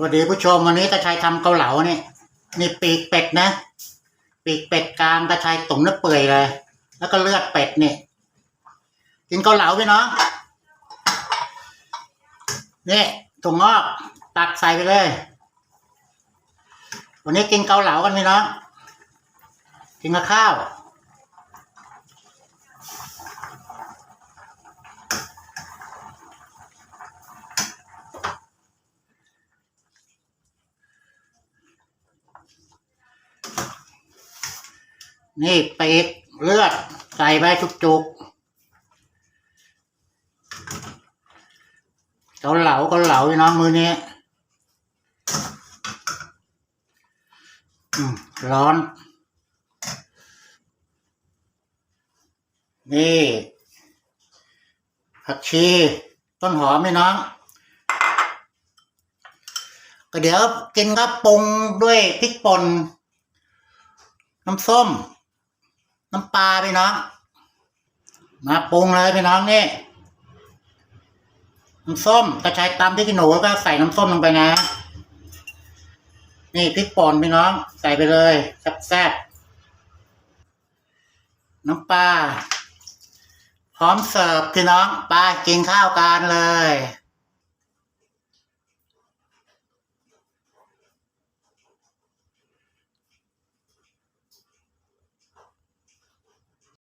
สวัสดีผู้ชมวันนี้ตาชัยทำเกาเหลาเนี่ยนี่ปีกเป็ดนะ ปีกเป็ดกลางตาชัยตุ๋นน้ำเปื่อยเลย แล้วก็เลือดเป็ดนี่กินเกาเหลาพี่น้องนี่ถุงงอกตักใส่ไปเลย วันนี้กินเกาเหลากันพี่น้องกินกับข้าว นี่เป็ดเลือด ใส่ไปจุกๆเกาเหลาเกาเหลาพี่น้องมือนี้ร้อน นี่ผักชี ต้นหอมพี่น้องก็เดี๋ยวกินก็ปรุงด้วยพริกป่นน้ำส้ม น้ำปลาพี่น้อง มาปรุงเลยพี่น้องนี่น้ำส้มกระชายตำพริกขี้หนูก็ใส่น้ำส้มลงไปนะ นี่พริกป่นพี่น้อง ใส่ไปเลยแซ่บๆน้ำปลาพร้อมเสิร์ฟพี่น้องไปกินข้าวกันเลย